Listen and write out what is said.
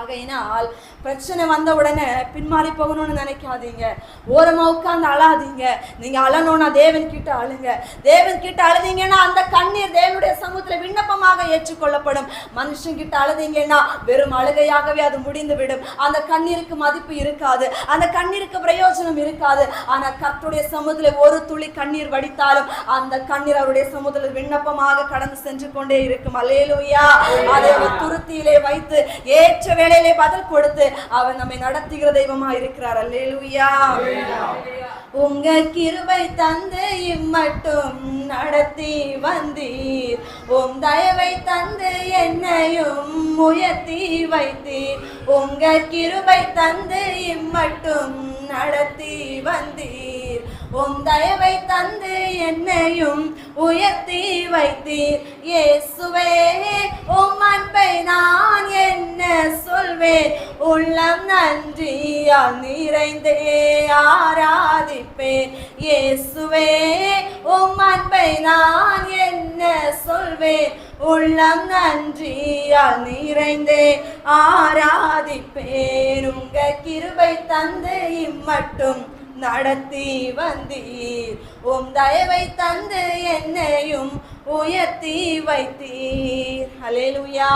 ஆகையினால் பிரச்சனை வந்த உடனே பின்மாறி போகணும்னு நினைக்காதீங்க. ஓரமாக உட்காந்து அழாதீங்க. நீங்கள் அழணும்னா தேவன் கிட்ட அழுங்க. தேவன் கிட்ட அழுதீங்கன்னா அந்த கண்ணீர் தேவனுடைய சமூகத்தில் விண்ணப்பமாக ஏற்றுக்கொள்ளப்படும். மனுஷன் கிட்ட அழுதீங்கன்னா வெறும் அழுகையாகவே அது முடிந்து விடும் அந்த கண்ணீருக்கு மதிப்பு இருக்காது. அந்த கண்ணீருக்கு பிரயோஜனம் இருக்காது. ஆனால் கர்த்தருடைய சமூகத்தில் ஒரு துளி கண்ணீர் வடித்தாலும் அந்த கண்ணீர் அவருடைய சமூகத்தில் விண்ணப்பமாக கடந்து சென்று கொண்டே இருக்கும். அலேலுயா அதை மத்தியிலே வைத்து ஏற்ற வேளையிலே பதில் கொடுத்து அவர் நம்மை நடத்துகிற தெய்வமா இருக்கிறார். அல்லேலுயா. உங்க கிருபை தந்து இம்மட்டும் நடத்தி வந்தீர். உம் தயவை தந்து என்னையும் உயர்த்தி வைத்தீர். உங்க கிருபை தந்து இம்மட்டும் நடத்தி வந்தீர். உம் தயவை தந்து என்னையும் உயர்த்தி வைத்தீர். இயேசுவே உம் அன்பை நான் உள்ளம் நன்றியால் நிறைந்தே ஆராதிப்பேன். இயேசுவே உம் அன்பை நான் என்ன சொல்வேன்? உள்ளம் நன்றியால் நிறைந்தே ஆராதிப்பேன். உங்க கிருபை தந்து இம்மட்டும் நடத்தி வந்தீர். உம் தயவை தந்து என்னையும் உயர்த்தி வைத்தீர். அலேலுயா